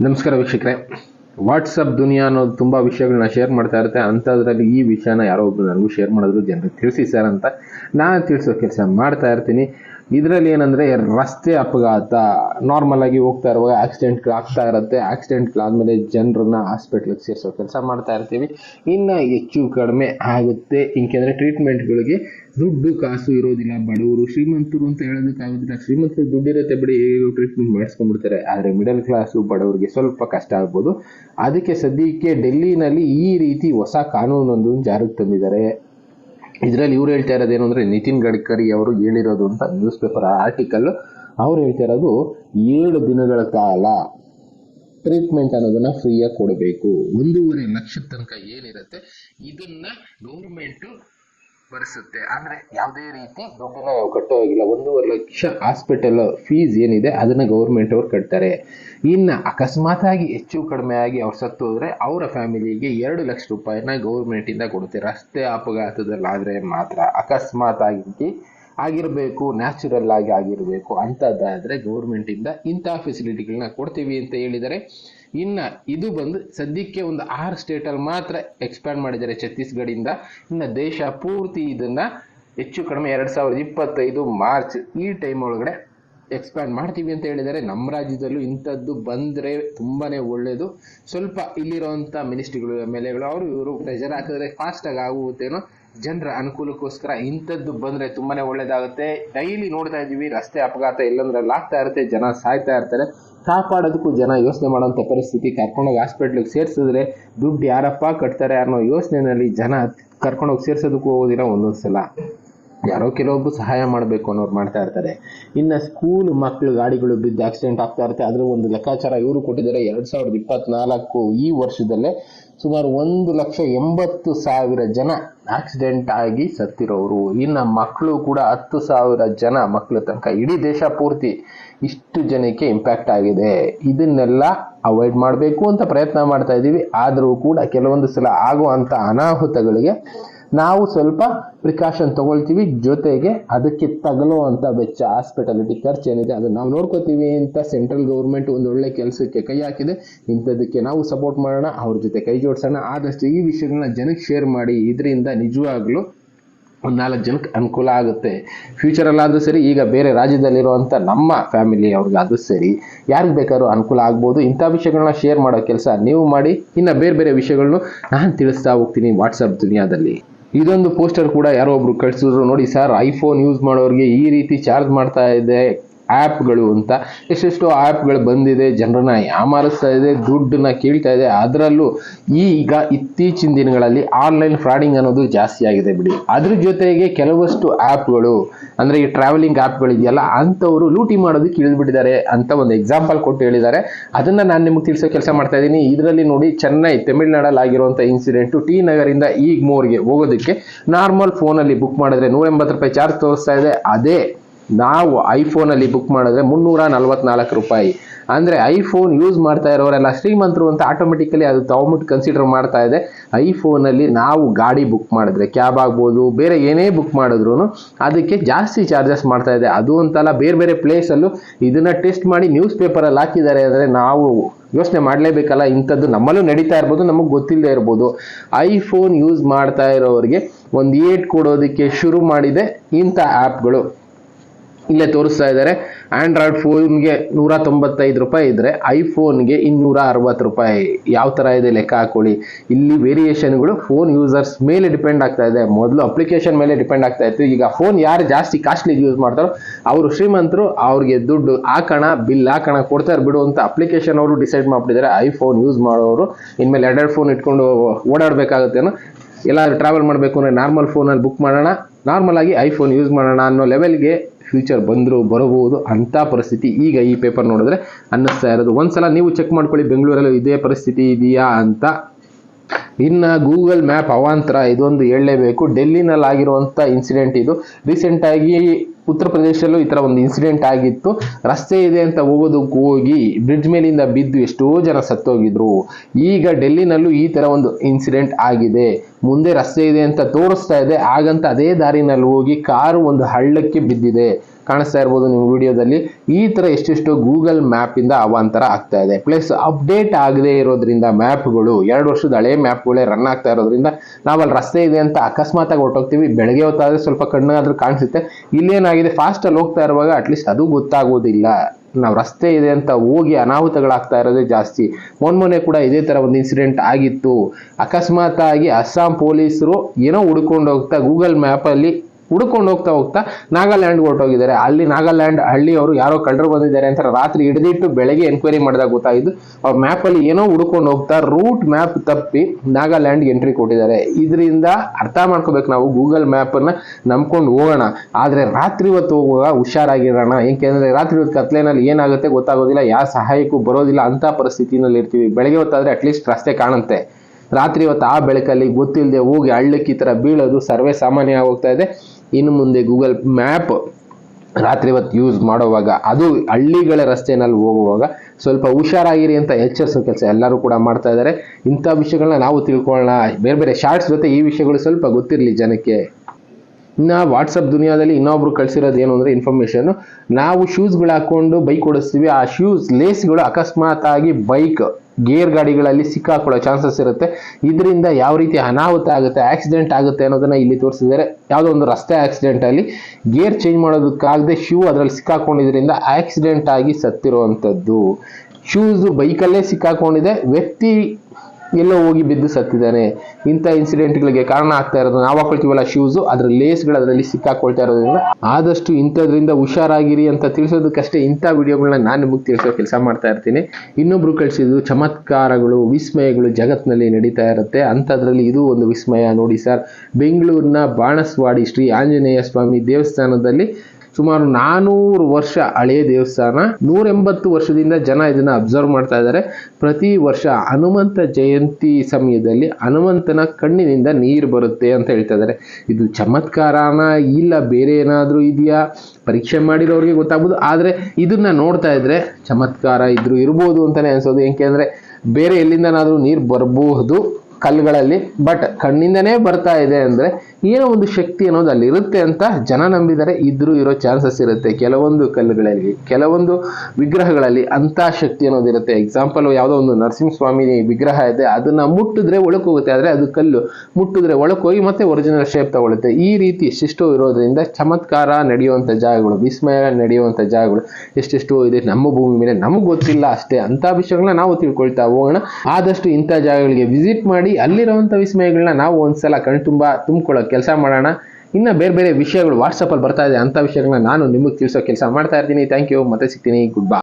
ನಮಸ್ಕಾರ ವೀಕ್ಷಕರೇ. ವಾಟ್ಸಪ್ ದುನಿಯಾ ಅನ್ನೋದು ತುಂಬ ವಿಷಯಗಳನ್ನ ಶೇರ್ ಮಾಡ್ತಾ ಇರುತ್ತೆ. ಅಂಥದ್ರಲ್ಲಿ ಈ ವಿಷಯನ ಯಾರೋ ಒಬ್ರು ನನಗೂ ಶೇರ್ ಮಾಡಿದ್ರು. ಜನರಿಗೆ ತಿಳಿಸಿ ಸರ್ ಅಂತ. ನಾನು ತಿಳಿಸೋ ಕೆಲಸ ಮಾಡ್ತಾ ಇರ್ತೀನಿ. ಇದರಲ್ಲಿ ಏನಂದರೆ ರಸ್ತೆ ಅಪಘಾತ. ನಾರ್ಮಲ್ ಆಗಿ ಹೋಗ್ತಾ ಇರುವಾಗ ಆಕ್ಸಿಡೆಂಟ್ ಆಗ್ತಾ ಇರುತ್ತೆ. ಆಕ್ಸಿಡೆಂಟ್ ಆದ್ಮೇಲೆ ಜನರನ್ನ ಹಾಸ್ಪಿಟ್ಲಿಗೆ ಸೇರಿಸೋ ಕೆಲಸ ಮಾಡ್ತಾ ಇರ್ತೀವಿ. ಇನ್ನು ಹೆಚ್ಚು ಕಡಿಮೆ ಆಗುತ್ತೆ. ಇಂಕೆಂದರೆ ಟ್ರೀಟ್ಮೆಂಟ್ಗಳಿಗೆ ದುಡ್ಡು ಕಾಸು ಇರೋದಿಲ್ಲ, ಬಡವರು ಶ್ರೀಮಂತರು ಅಂತ ಹೇಳೋದಕ್ಕಾಗೋದಿಲ್ಲ ಶ್ರೀಮಂತರು ದುಡ್ಡಿರುತ್ತೆ ಬಿಡಿ ಟ್ರೀಟ್ಮೆಂಟ್ ಮಾಡಿಸ್ಕೊಂಡ್ಬಿಡ್ತಾರೆ. ಆದರೆ ಮಿಡಲ್ ಕ್ಲಾಸು ಬಡವರಿಗೆ ಸ್ವಲ್ಪ ಕಷ್ಟ ಆಗ್ಬೋದು. ಅದಕ್ಕೆ ಸದ್ಯಕ್ಕೆ ಡೆಲ್ಲಿನಲ್ಲಿ ಈ ರೀತಿ ಹೊಸ ಕಾನೂನೊಂದು ಜಾರಿಗೆ ತಂದಿದ್ದಾರೆ. ಇದರಲ್ಲಿ ಇವ್ರು ಹೇಳ್ತಾ ಇರೋದು ಏನು ಅಂದರೆ, ನಿತಿನ್ ಗಡ್ಕರಿ ಅವರು ಹೇಳಿರೋದು ಅಂತ ನ್ಯೂಸ್ ಪೇಪರ್ ಆರ್ಟಿಕಲ್ ಅವ್ರು ಹೇಳ್ತಾ ಇರೋದು, ಏಳು ದಿನಗಳ ಕಾಲ ಟ್ರೀಟ್ಮೆಂಟ್ ಅನ್ನೋದನ್ನ ಫ್ರೀಯಾಗಿ ಕೊಡಬೇಕು. ಒಂದೂವರೆ ಲಕ್ಷದ ತನಕ ಏನಿರುತ್ತೆ, ಇದನ್ನ ಗೌರ್ಮೆಂಟು ಭರಿಸುತ್ತೆ. ಅಂದ್ರೆ ಯಾವುದೇ ರೀತಿ ದುಡ್ಡನ್ನ ನಾವು ಕಟ್ಟೋ ಹಾಗಿಲ್ಲ ಒಂದೂವರೆ ಲಕ್ಷ ಹಾಸ್ಪಿಟಲ್ ಫೀಸ್ ಏನಿದೆ, ಅದನ್ನ ಗೌರ್ಮೆಂಟ್ ಅವ್ರು ಕಟ್ತಾರೆ. ಇನ್ನು ಅಕಸ್ಮಾತ್ ಆಗಿ ಹೆಚ್ಚು ಕಡಿಮೆ ಆಗಿ ಅವ್ರು ಸತ್ತು ಹೋದ್ರೆ ಅವರ ಫ್ಯಾಮಿಲಿಗೆ ಎರಡು ಲಕ್ಷ ರೂಪಾಯಿನ ಗೌರ್ಮೆಂಟ್ ಇಂದ ಕೊಡುತ್ತೆ. ರಸ್ತೆ ಅಪಘಾತದಲ್ಲಾದ್ರೆ ಮಾತ್ರ. ಅಕಸ್ಮಾತ್ ಆಗಿ ಆಗಿರಬೇಕು ನ್ಯಾಚುರಲ್ ಆಗಿ ಆಗಿರಬೇಕು ಅಂಥದ್ದಾದರೆ ಗೌರ್ಮೆಂಟಿಂದ ಇಂಥ ಫೆಸಿಲಿಟಿಗಳನ್ನ ಕೊಡ್ತೀವಿ ಅಂತ ಹೇಳಿದರೆ, ಇನ್ನು ಇದು ಬಂದು ಸದ್ಯಕ್ಕೆ ಒಂದು ಆರು ಸ್ಟೇಟಲ್ಲಿ ಮಾತ್ರ ಎಕ್ಸ್ಪ್ಯಾಂಡ್ ಮಾಡಿದ್ದಾರೆ ಛತ್ತೀಸ್ಗಢಿಂದ. ಇನ್ನು ದೇಶ ಪೂರ್ತಿ ಇದನ್ನು ಹೆಚ್ಚು ಕಡಿಮೆ ಎರಡು ಸಾವಿರದ ಇಪ್ಪತ್ತೈದು ಮಾರ್ಚ್ ಈ ಟೈಮ್ ಒಳಗಡೆ ಎಕ್ಸ್ಪ್ಯಾಂಡ್ ಮಾಡ್ತೀವಿ ಅಂತ ಹೇಳಿದರೆ, ನಮ್ಮ ರಾಜ್ಯದಲ್ಲೂ ಇಂಥದ್ದು ಬಂದರೆ ತುಂಬಾ ಒಳ್ಳೆಯದು ಸ್ವಲ್ಪ ಇಲ್ಲಿರುವಂಥ ಮಿನಿಸ್ಟ್ರಿಗಳು ಎಂ ಎಲ್ ಎಗಳು, ಅವರು ಇವರು ಪ್ರೆಷರ್ ಹಾಕಿದ್ರೆ ಫಾಸ್ಟಾಗಿ ಆಗುತ್ತೇನೋ ಜನರ ಅನುಕೂಲಕ್ಕೋಸ್ಕರ ಇಂಥದ್ದು ಬಂದರೆ ತುಂಬಾ ಒಳ್ಳೆಯದಾಗುತ್ತೆ ಡೈಲಿ ನೋಡ್ತಾ ಇದ್ದೀವಿ, ರಸ್ತೆ ಅಪಘಾತ ಇಲ್ಲಂದ್ರೆ ಲಾಗ್ತಾ ಇರುತ್ತೆ, ಜನ ಸಾಯ್ತಾ ಇರ್ತಾರೆ. ಕಾಪಾಡೋದಕ್ಕೂ ಜನ ಯೋಚನೆ ಮಾಡೋಂಥ ಪರಿಸ್ಥಿತಿ ಕರ್ಕೊಂಡೋಗಿ ಹಾಸ್ಪಿಟ್ಲಿಗೆ ಸೇರಿಸಿದ್ರೆ ದುಡ್ಡು ಯಾರಪ್ಪ ಕಟ್ತಾರೆ ಅನ್ನೋ ಯೋಚನೆಯಲ್ಲಿ ಜನ ಕರ್ಕೊಂಡೋಗಿ ಸೇರಿಸೋದಕ್ಕೂ ಹೋಗೋದಿಲ್ಲ ಒಂದೊಂದು ಸಲ ಯಾರೋ ಕೆಲವೊಬ್ಬರು ಸಹಾಯ ಮಾಡಬೇಕು ಅನ್ನೋರು ಮಾಡ್ತಾ ಇರ್ತಾರೆ. ಇನ್ನು ಸ್ಕೂಲ್ ಮಕ್ಕಳು ಗಾಡಿಗಳು ಬಿದ್ದು ಆಕ್ಸಿಡೆಂಟ್ ಆಗ್ತಾ ಇರುತ್ತೆ. ಅದರ ಒಂದು ಲೆಕ್ಕಾಚಾರ ಇವರು ಕೊಟ್ಟಿದ್ದಾರೆ. ಎರಡು ಸಾವಿರದ ಇಪ್ಪತ್ನಾಲ್ಕು ಈ ವರ್ಷದಲ್ಲೇ ಸುಮಾರು ಒಂದು ಲಕ್ಷ ಎಂಬತ್ತು ಸಾವಿರ ಜನ ಆಕ್ಸಿಡೆಂಟ್ ಆಗಿ ಸತ್ತಿರೋರು. ಇನ್ನು ಮಕ್ಕಳು ಕೂಡ ಹತ್ತು ಸಾವಿರ ಜನ ಮಕ್ಕಳ ತನಕ. ಇಡೀ ದೇಶ ಪೂರ್ತಿ ಇಷ್ಟು ಜನಕ್ಕೆ ಇಂಪ್ಯಾಕ್ಟ್ ಆಗಿದೆ. ಇದನ್ನೆಲ್ಲ ಅವಾಯ್ಡ್ ಮಾಡಬೇಕು ಅಂತ ಪ್ರಯತ್ನ ಮಾಡ್ತಾ ಇದ್ದೀವಿ ಆದರೂ ಕೂಡ ಕೆಲವೊಂದು ಸಲ ಆಗುವಂಥ ಅನಾಹುತಗಳಿಗೆ ನಾವು ಸ್ವಲ್ಪ ಪ್ರಿಕಾಷನ್ ತಗೊಳ್ತೀವಿ, ಜೊತೆಗೆ ಅದಕ್ಕೆ ತಗಲುವಂಥ ವೆಚ್ಚ ಹಾಸ್ಪಿಟಾಲಿಟಿ ಖರ್ಚು ಏನಿದೆ ಅದನ್ನು ನಾವು ನೋಡ್ಕೋತೀವಿ ಅಂತ ಸೆಂಟ್ರಲ್ ಗೌರ್ಮೆಂಟ್ ಒಂದು ಒಳ್ಳೆ ಕೆಲಸಕ್ಕೆ ಕೈ ಹಾಕಿದೆ. ಇಂಥದಕ್ಕೆ ನಾವು ಸಪೋರ್ಟ್ ಮಾಡೋಣ, ಅವ್ರ ಜೊತೆ ಕೈ ಜೋಡಿಸೋಣ. ಆದಷ್ಟು ಈ ವಿಷಯಗಳನ್ನ ಜನಕ್ಕೆ ಶೇರ್ ಮಾಡಿ. ಇದರಿಂದ ನಿಜವಾಗ್ಲೂ ಒಂದು ನಾಲ್ಕು ಜನಕ್ಕೆ ಅನುಕೂಲ ಆಗುತ್ತೆ. ಫ್ಯೂಚರಲ್ಲಾದರೂ ಸರಿ, ಈಗ ಬೇರೆ ರಾಜ್ಯದಲ್ಲಿರುವಂಥ ನಮ್ಮ ಫ್ಯಾಮಿಲಿ ಅವ್ರಿಗಾದ್ರೂ ಸರಿ, ಯಾರಿಗೆ ಬೇಕಾದ್ರೂ ಅನುಕೂಲ ಆಗ್ಬೋದು. ಇಂಥ ವಿಷಯಗಳನ್ನ ಶೇರ್ ಮಾಡೋ ಕೆಲಸ ನೀವು ಮಾಡಿ. ಇನ್ನು ಬೇರೆ ಬೇರೆ ವಿಷಯಗಳನ್ನು ನಾನು ತಿಳಿಸ್ತಾ ಹೋಗ್ತೀನಿ ವಾಟ್ಸಪ್ ದುನಿಯಾದಲ್ಲಿ. ಇದೊಂದು ಪೋಸ್ಟರ್ ಕೂಡ ಯಾರೋ ಒಬ್ರು ಕಳಿಸಿದ್ರು. ನೋಡಿ ಸರ್, ಐಫೋನ್ ಯೂಸ್ ಮಾಡೋರಿಗೆ ಈ ರೀತಿ ಚಾರ್ಜ್ ಮಾಡ್ತಾ ಇದೆ. ಆ್ಯಪ್ಗಳು ಅಂತ. ಎಷ್ಟೆಷ್ಟೋ ಆ್ಯಪ್ಗಳು ಬಂದಿದೆ, ಜನರನ್ನ ಯಾಮಾರಿಸ್ತಾ ಇದೆ, ದುಡ್ಡನ್ನ ಕೇಳ್ತಾ ಇದೆ. ಅದರಲ್ಲೂ ಈಗ ಇತ್ತೀಚಿನ ದಿನಗಳಲ್ಲಿ ಆನ್ಲೈನ್ ಫ್ರಾಡಿಂಗ್ ಅನ್ನೋದು ಜಾಸ್ತಿ ಆಗಿದೆ ಬಿಡಿ. ಅದ್ರ ಜೊತೆಗೆ ಕೆಲವಷ್ಟು ಆ್ಯಪ್ಗಳು ಅಂದರೆ ಈ ಟ್ರಾವೆಲಿಂಗ್ ಆ್ಯಪ್ಗಳಿದೆಯಲ್ಲ ಅಂಥವರು ಲೂಟಿ ಮಾಡೋದಕ್ಕೆ ಇಳಿದ್ಬಿಟ್ಟಿದ್ದಾರೆ ಅಂತ ಒಂದು ಎಕ್ಸಾಂಪಲ್ ಕೊಟ್ಟು ಹೇಳಿದ್ದಾರೆ. ಅದನ್ನು ನಾನು ನಿಮಗೆ ತಿಳಿಸೋ ಕೆಲಸ ಮಾಡ್ತಾ ಇದ್ದೀನಿ. ಇದರಲ್ಲಿ ನೋಡಿ ಚೆನ್ನೈ ತಮಿಳ್ನಾಡಲ್ಲಿ ಆಗಿರುವಂಥ ಇನ್ಸಿಡೆಂಟು ಟಿ ನಗರಿಂದ ಈಗ ಮೂರಿಗೆ ಹೋಗೋದಕ್ಕೆ ನಾರ್ಮಲ್ ಫೋನಲ್ಲಿ ಬುಕ್ ಮಾಡಿದ್ರೆ ನೂರ ಎಂಬತ್ತು ರೂಪಾಯಿ ಚಾರ್ಜ್ ತೋರಿಸ್ತಾ ಇದೆ. ಅದೇ ನಾವು ಐಫೋನಲ್ಲಿ ಬುಕ್ ಮಾಡಿದ್ರೆ ಮುನ್ನೂರ ನಲ್ವತ್ನಾಲ್ಕು ರೂಪಾಯಿ. ಅಂದರೆ ಐಫೋನ್ ಯೂಸ್ ಮಾಡ್ತಾ ಇರೋರೆಲ್ಲ ಶ್ರೀಮಂತರು ಅಂತ ಆಟೋಮೆಟಿಕಲಿ ಅದು ತಗೊಂಬಿಟ್ಟು ಕನ್ಸಿಡರ್ ಮಾಡ್ತಾ ಇದೆ. ಐಫೋನಲ್ಲಿ ನಾವು ಗಾಡಿ ಬುಕ್ ಮಾಡಿದ್ರೆ ಕ್ಯಾಬ್ ಆಗ್ಬೋದು, ಬೇರೆ ಏನೇ ಬುಕ್ ಮಾಡಿದ್ರು ಅದಕ್ಕೆ ಜಾಸ್ತಿ ಚಾರ್ಜಸ್ ಮಾಡ್ತಾ ಇದೆ. ಅದು ಅಂತಲ್ಲ ಬೇರೆ ಬೇರೆ ಪ್ಲೇಸಲ್ಲೂ ಇದನ್ನು ಟೆಸ್ಟ್ ಮಾಡಿ ನ್ಯೂಸ್ ಪೇಪರಲ್ಲಿ ಹಾಕಿದ್ದಾರೆ ಅಂದರೆ ನಾವು ಯೋಚನೆ ಮಾಡಲೇಬೇಕಲ್ಲ, ಇಂಥದ್ದು ನಮ್ಮಲ್ಲೂ ನಡೀತಾ ಇರ್ಬೋದು, ನಮಗೆ ಗೊತ್ತಿಲ್ಲದೆ ಇರ್ಬೋದು. ಐಫೋನ್ ಯೂಸ್ ಮಾಡ್ತಾ ಇರೋರಿಗೆ ಒಂದು ಏಟ್ ಕೊಡೋದಕ್ಕೆ ಶುರು ಮಾಡಿದೆ ಇಂಥ ಆ್ಯಪ್ಗಳು ಇಲ್ಲೇ ತೋರಿಸ್ತಾ ಇದ್ದಾರೆ. ಆಂಡ್ರಾಯ್ಡ್ ಫೋನ್ಗೆ ನೂರ ತೊಂಬತ್ತೈದು ರೂಪಾಯಿ ಇದ್ದರೆ ಐಫೋನ್ಗೆ ಇನ್ನೂರ ಅರವತ್ತು ರೂಪಾಯಿ. ಯಾವ ಥರ ಇದೆ ಲೆಕ್ಕ ಹಾಕೊಳ್ಳಿ. ಇಲ್ಲಿ ವೇರಿಯೇಷನ್ಗಳು ಫೋನ್ ಯೂಸರ್ಸ್ ಮೇಲೆ ಡಿಪೆಂಡ್ ಆಗ್ತಾ ಇದೆ. ಮೊದಲು ಅಪ್ಲಿಕೇಶನ್ ಮೇಲೆ ಡಿಪೆಂಡ್ ಆಗ್ತಾ ಇತ್ತು. ಈಗ ಫೋನ್ ಯಾರು ಜಾಸ್ತಿ ಕಾಸ್ಟ್ಲಿ ಯೂಸ್ ಮಾಡ್ತಾರೋ ಅವರು ಶ್ರೀಮಂತರು ಅವ್ರಿಗೆ ದುಡ್ಡು ಹಾಕೋಣ ಬಿಲ್ ಹಾಕೋಣ ಕೊಡ್ತಾರೆ ಬಿಡು ಅಂತ ಅಪ್ಲಿಕೇಶನ್ ಅವರು ಡಿಸೈಡ್ ಮಾಡಿಬಿಟ್ಟಿದ್ದಾರೆ. ಐಫೋನ್ ಯೂಸ್ ಮಾಡೋರು. ಇನ್ಮೇಲೆ ಎರಡೆರಡು ಫೋನ್ ಇಟ್ಕೊಂಡು ಓಡಾಡಬೇಕಾಗುತ್ತೇನೋ ಎಲ್ಲಾದ್ರೂ ಟ್ರಾವೆಲ್ ಮಾಡಬೇಕು ಅಂದರೆ ನಾರ್ಮಲ್ ಫೋನಲ್ಲಿ ಬುಕ್ ಮಾಡೋಣ. ನಾರ್ಮಲ್ ಆಗಿ ಐಫೋನ್ ಯೂಸ್ ಮಾಡೋಣ ಅನ್ನೋ ಲೆವೆಲ್ಗೆ ಫ್ಯೂಚರ್ ಬಂದರೂ, ಬರಬಹುದು ಅಂಥ ಪರಿಸ್ಥಿತಿ. ಈಗ ಈ ಪೇಪರ್ ನೋಡಿದ್ರೆ ಅನ್ನಿಸ್ತಾ ಇರೋದು. ಒಂದ್ಸಲ ನೀವು ಚೆಕ್ ಮಾಡ್ಕೊಳ್ಳಿ, ಬೆಂಗಳೂರಲ್ಲೂ ಇದೇ ಪರಿಸ್ಥಿತಿ ಇದೆಯಾ ಅಂತ. ಇನ್ನು ಗೂಗಲ್ ಮ್ಯಾಪ್ ಅವಾಂತರ, ಇದೊಂದು ಹೇಳಲೇಬೇಕು. ಡೆಲ್ಲಿನಲ್ಲಿ ಆಗಿರುವಂಥ ಇನ್ಸಿಡೆಂಟ್ ಇದು ರೀಸೆಂಟಾಗಿ ಉತ್ತರ ಪ್ರದೇಶದಲ್ಲೂ ಈ ಥರ ಒಂದು ಇನ್ಸಿಡೆಂಟ್ ಆಗಿತ್ತು. ರಸ್ತೆ ಇದೆ ಅಂತ ಹೋಗೋದಕ್ಕೆ ಹೋಗಿ ಬ್ರಿಡ್ಜ್ ಮೇಲಿಂದ ಬಿದ್ದು ಎಷ್ಟೋ ಜನ ಸತ್ತೋಗಿದ್ರು. ಈಗ ಡೆಲ್ಲಿನಲ್ಲೂ ಈ ಥರ ಒಂದು ಇನ್ಸಿಡೆಂಟ್ ಆಗಿದೆ. ಮುಂದೆ ರಸ್ತೆ ಇದೆ ಅಂತ ತೋರಿಸ್ತಾ ಇದೆ. ಹಾಗಂತ ಅದೇ ದಾರಿನಲ್ಲಿ ಹೋಗಿ ಕಾರು ಒಂದು ಹಳ್ಳಕ್ಕೆ ಬಿದ್ದಿದೆ. ಕಾಣಿಸ್ತಾ ಇರ್ಬೋದು ನಿಮ್ಮ ವಿಡಿಯೋದಲ್ಲಿ. ಈ ಥರ ಎಷ್ಟೆಷ್ಟು ಗೂಗಲ್ ಮ್ಯಾಪಿಂದ ಅವಾಂತರ ಆಗ್ತಾ ಇದೆ. ಪ್ಲಸ್ ಅಪ್ಡೇಟ್ ಆಗದೇ ಇರೋದ್ರಿಂದ ಮ್ಯಾಪ್ಗಳು, ಎರಡು ವರ್ಷದ ಹಳೆ ಮ್ಯಾಪ್ಗಳೇ ರನ್ ಆಗ್ತಾ ಇರೋದ್ರಿಂದ ನಾವಲ್ಲಿ ರಸ್ತೆ ಇದೆ ಅಂತ ಅಕಸ್ಮಾತಾಗಿ ಹೊರಟೋಗ್ತೀವಿ. ಬೆಳಗ್ಗೆ ಹೊತ್ತಾದ್ರೆ ಸ್ವಲ್ಪ ಕಣ್ಣಾದ್ರೂ ಕಾಣಿಸುತ್ತೆ. ಇಲ್ಲೇನಾಗಿದೆ ಫಾಸ್ಟಲ್ಲಿ ಹೋಗ್ತಾ ಇರುವಾಗ ಅಟ್ಲೀಸ್ಟ್ ಅದು ಗೊತ್ತಾಗೋದಿಲ್ಲ. ನಾವು ರಸ್ತೆ ಇದೆ ಅಂತ ಹೋಗಿ ಅನಾಹುತಗಳಾಗ್ತಾ ಇರೋದೇ ಜಾಸ್ತಿ. ಮೊನ್ನೆ ಕೂಡ ಇದೇ ತರ ಒಂದು ಇನ್ಸಿಡೆಂಟ್ ಆಗಿತ್ತು. ಅಕಸ್ಮಾತ್ ಆಗಿ ಅಸ್ಸಾಂ ಪೊಲೀಸರು ಏನೋ ಹುಡ್ಕೊಂಡು ಹೋಗ್ತಾ ಗೂಗಲ್ ಮ್ಯಾಪಲ್ಲಿ ಹುಡ್ಕೊಂಡು ಹೋಗ್ತಾ ಹೋಗ್ತಾ ನಾಗಾಲ್ಯಾಂಡ್ ಹೊರಟೋಗಿದ್ದಾರೆ. ಅಲ್ಲಿ ನಾಗಾಲ್ಯಾಂಡ್ ಹಳ್ಳಿಯವರು ಯಾರೋ ಕಳ್ಳರು ಬಂದಿದ್ದಾರೆ ಅಂತ ರಾತ್ರಿ ಹಿಡಿದಿಟ್ಟು ಬೆಳಗ್ಗೆ ಎನ್ಕ್ವೈರಿ ಮಾಡಿದಾಗ ಗೊತ್ತಾಯಿತು. ಅವ್ರ ಮ್ಯಾಪಲ್ಲಿ ಏನೋ ಹುಡ್ಕೊಂಡು ಹೋಗ್ತಾ ರೂಟ್ ಮ್ಯಾಪ್ ತಪ್ಪಿ ನಾಗಾಲ್ಯಾಂಡ್ ಎಂಟ್ರಿ ಕೊಟ್ಟಿದ್ದಾರೆ. ಇದರಿಂದ ಅರ್ಥ ಮಾಡ್ಕೋಬೇಕು ನಾವು ಗೂಗಲ್ ಮ್ಯಾಪನ್ನು ನಂಬ್ಕೊಂಡು ಹೋಗೋಣ. ಆದರೆ ರಾತ್ರಿ ಹೊತ್ತು ಹೋಗುವಾಗ ಹುಷಾರಾಗಿರೋಣ. ಏಕೆಂದರೆ ರಾತ್ರಿ ಹೊತ್ತು ಕತ್ಲೆನಲ್ಲಿ ಏನಾಗುತ್ತೆ ಗೊತ್ತಾಗೋದಿಲ್ಲ. ಯಾವ ಸಹಾಯಕ್ಕೂ ಬರೋದಿಲ್ಲ ಅಂತ ಪರಿಸ್ಥಿತಿನಲ್ಲಿ ಇರ್ತೀವಿ. ಬೆಳಗ್ಗೆ ಹೊತ್ತಾದರೆ ಅಟ್ಲೀಸ್ಟ್ ರಸ್ತೆ ಕಾಣುತ್ತೆ. ರಾತ್ರಿ ಹೊತ್ತು ಆ ಬೆಳಕಲ್ಲಿ ಗೊತ್ತಿಲ್ಲದೆ ಹೋಗಿ ಹಳ್ಳಕ್ಕೆ ಈ ಥರ ಬೀಳೋದು ಸರ್ವೇ ಸಾಮಾನ್ಯ ಆಗೋಗ್ತಾ ಇದೆ. ಇನ್ನು ಮುಂದೆ ಗೂಗಲ್ ಮ್ಯಾಪ್ ರಾತ್ರಿ ಹೊತ್ತು ಯೂಸ್ ಮಾಡುವಾಗ ಅದು ಹಳ್ಳಿಗಳ ರಸ್ತೆನಲ್ಲಿ ಹೋಗುವಾಗ ಸ್ವಲ್ಪ ಹುಷಾರಾಗಿರಿ ಅಂತ ಎಚ್ಚರಿಸೋ ಕೆಲಸ ಎಲ್ಲರೂ ಕೂಡ ಮಾಡ್ತಾ ಇದ್ದಾರೆ. ಇಂಥ ವಿಷಯಗಳನ್ನ ನಾವು ತಿಳ್ಕೊಳ್ಳೋಣ. ಬೇರೆ ಬೇರೆ ಶಾರ್ಟ್ಸ್ ಜೊತೆ ಈ ವಿಷಯಗಳು ಸ್ವಲ್ಪ ಗೊತ್ತಿರಲಿ ಜನಕ್ಕೆ. ಇನ್ನು ವಾಟ್ಸಪ್ ದುನಿಯಾದಲ್ಲಿ ಇನ್ನೊಬ್ರು ಕಳಿಸಿರೋದು ಏನು ಅಂದರೆ ಇನ್ಫಾರ್ಮೇಷನ್ ನಾವು ಶೂಸ್ಗಳು ಹಾಕ್ಕೊಂಡು ಬೈಕ್ ಓಡಿಸ್ತೀವಿ. ಆ ಶೂಸ್ ಲೇಸ್ಗಳು ಅಕಸ್ಮಾತ್ ಆಗಿ ಬೈಕ್ ಗೇರ್ ಗಾಡಿಗಳಲ್ಲಿ ಸಿಕ್ಕಾಕೊಳ್ಳೋ ಚಾನ್ಸಸ್ ಇರುತ್ತೆ. ಇದರಿಂದ ಯಾವ ರೀತಿ ಅನಾಹುತ ಆಗುತ್ತೆ, ಆಕ್ಸಿಡೆಂಟ್ ಆಗುತ್ತೆ ಅನ್ನೋದನ್ನ ಇಲ್ಲಿ ತೋರಿಸಿದ್ದಾರೆ. ಯಾವುದೋ ಒಂದು ರಸ್ತೆ ಆಕ್ಸಿಡೆಂಟ್ ಅಲ್ಲಿ ಗೇರ್ ಚೇಂಜ್ ಮಾಡೋದಕ್ಕಾಗದೆ ಶೂ ಅದರಲ್ಲಿ ಸಿಕ್ಕಾಕೊಂಡಿದ್ರಿಂದ ಆಕ್ಸಿಡೆಂಟ್ ಆಗಿ ಸತ್ತಿರುವಂಥದ್ದು. ಶೂಸ್ ಬೈಕಲ್ಲೇ ಸಿಕ್ಕಾಕೊಂಡಿದೆ. ವ್ಯಕ್ತಿ ಎಲ್ಲೋ ಹೋಗಿ ಬಿದ್ದು ಸತ್ತಿದ್ದಾನೆ. ಇಂಥ ಇನ್ಸಿಡೆಂಟ್ಗಳಿಗೆ ಕಾರಣ ಆಗ್ತಾ ಇರೋದು ನಾವು ಹಾಕೊಳ್ತೀವಲ್ಲ ಶೂಸು ಅದರ ಲೇಸ್ಗಳು ಅದರಲ್ಲಿ ಸಿಕ್ಕಾಕೊಳ್ತಾ ಇರೋದ್ರಿಂದ ಆದಷ್ಟು ಇಂಥದ್ರಿಂದ ಹುಷಾರಾಗಿರಿ ಅಂತ ತಿಳಿಸೋದಕ್ಕಷ್ಟೇ ಇಂಥ ವಿಡಿಯೋಗಳನ್ನ ನಾನು ನಿಮಗೆ ತಿಳಿಸೋ ಕೆಲಸ ಮಾಡ್ತಾ ಇರ್ತೀನಿ. ಇನ್ನೊಬ್ರು ಕಳಿಸಿದ್ದು ಚಮತ್ಕಾರಗಳು, ವಿಸ್ಮಯಗಳು ಜಗತ್ತಿನಲ್ಲಿ ನಡೀತಾ ಇರುತ್ತೆ. ಅಂಥದ್ರಲ್ಲಿ ಇದು ಒಂದು ವಿಸ್ಮಯ. ನೋಡಿ ಸರ್, ಬೆಂಗಳೂರಿನ ಬಾಣಸ್ವಾಡಿ ಶ್ರೀ ಆಂಜನೇಯ ಸ್ವಾಮಿ ದೇವಸ್ಥಾನದಲ್ಲಿ ಸುಮಾರು ನಾನೂರು ವರ್ಷ ಹಳೆಯ ದೇವಸ್ಥಾನ ನೂರ ಎಂಬತ್ತು ವರ್ಷದಿಂದ ಜನ ಇದನ್ನ ಅಬ್ಸರ್ವ್ ಮಾಡ್ತಾ ಇದ್ದಾರೆ. ಪ್ರತಿ ವರ್ಷ ಹನುಮಂತ ಜಯಂತಿ ಸಮಯದಲ್ಲಿ ಹನುಮಂತನ ಕಣ್ಣಿನಿಂದ ನೀರು ಬರುತ್ತೆ ಅಂತ ಹೇಳ್ತಾ ಇದ್ದಾರೆ. ಇದು ಚಮತ್ಕಾರನ ಇಲ್ಲ, ಬೇರೆ ಏನಾದರೂ ಇದೆಯಾ? ಪರೀಕ್ಷೆ ಮಾಡಿರೋರಿಗೆ ಗೊತ್ತಾಗ್ಬೋದು. ಆದರೆ ಇದನ್ನ ನೋಡ್ತಾ ಇದ್ರೆ ಚಮತ್ಕಾರ ಇದ್ರು ಇರ್ಬೋದು ಅಂತಾನೆ ಅನ್ಸೋದು. ಏಕೆಂದ್ರೆ ಬೇರೆ ಎಲ್ಲಿಂದನಾದರೂ ನೀರು ಬರಬಹುದು ಕಲ್ಲುಗಳಲ್ಲಿ ಬಟ್ ಕಣ್ಣಿಂದನೇ ಬರ್ತಾ ಇದೆ ಅಂದ್ರೆ ಏನೋ ಒಂದು ಶಕ್ತಿ ಅನ್ನೋದು ಅಲ್ಲಿ ಇರುತ್ತೆ ಅಂತ ಜನ ನಂಬಿದರೆ ಇದ್ರೂ ಇರೋ ಚಾನ್ಸಸ್ ಇರುತ್ತೆ. ಕೆಲವೊಂದು ಕಲ್ಲುಗಳಲ್ಲಿ, ಕೆಲವೊಂದು ವಿಗ್ರಹಗಳಲ್ಲಿ ಅಂತ ಶಕ್ತಿ ಅನ್ನೋದು ಇರುತ್ತೆ. ಎಕ್ಸಾಂಪಲ್ ಯಾವುದೋ ಒಂದು ನರಸಿಂಹಸ್ವಾಮಿ ವಿಗ್ರಹ ಇದೆ, ಅದನ್ನ ಮುಟ್ಟಿದ್ರೆ ಒಳಕೋಗುತ್ತೆ ಆದ್ರೆ ಅದು ಕಲ್ಲು ಮುಟ್ಟಿದ್ರೆ ಒಳಕೋಗಿ ಮತ್ತೆ ಒರಿಜಿನಲ್ ಶೇಪ್ ತಗೊಳುತ್ತೆ. ಈ ರೀತಿ ಶಿಷ್ಟು ಇರೋದ್ರಿಂದ ಚಮತ್ಕಾರ ನಡೆಯುವಂಥ ಜಾಗಗಳು, ವಿಸ್ಮಯ ನಡೆಯುವಂಥ ಜಾಗಗಳು ಎಷ್ಟೆಷ್ಟು ಇದೆ ನಮ್ಮ ಭೂಮಿ ಮೇಲೆ? ನಮಗೆ ಗೊತ್ತಿಲ್ಲ ಅಷ್ಟೇ. ಅಂತ ವಿಷಯಗಳನ್ನ ನಾವು ತಿಳ್ಕೊಳ್ತಾ ಹೋಗೋಣ. ಆದಷ್ಟು ಇಂಥ ಜಾಗಗಳಿಗೆ ವಿಸಿಟ್ ಮಾಡಿ ಅಲ್ಲಿರುವಂಥ ವಿಸ್ಮಯಗಳನ್ನ ನಾವು ಒಂದ್ಸಲ ಕಣ್ತುಂಬ ತುಂಬಿಕೊಳ್ಳೋ ಕೆಲಸ ಮಾಡೋಣ. ಇನ್ನು ಬೇರೆ ಬೇರೆ ವಿಷಯಗಳು ವಾಟ್ಸಪ್ಪಲ್ಲಿ ಬರ್ತಾ ಇದೆ, ಅಂಥ ವಿಷಯಗಳನ್ನ ನಾನು ನಿಮಗೆ ತಿಳಿಸೋ ಕೆಲಸ ಮಾಡ್ತಾ ಇರ್ತೀನಿ. ಥ್ಯಾಂಕ್ ಯು ಮತ್ತೆ ಸಿಗ್ತೀನಿ. Good bye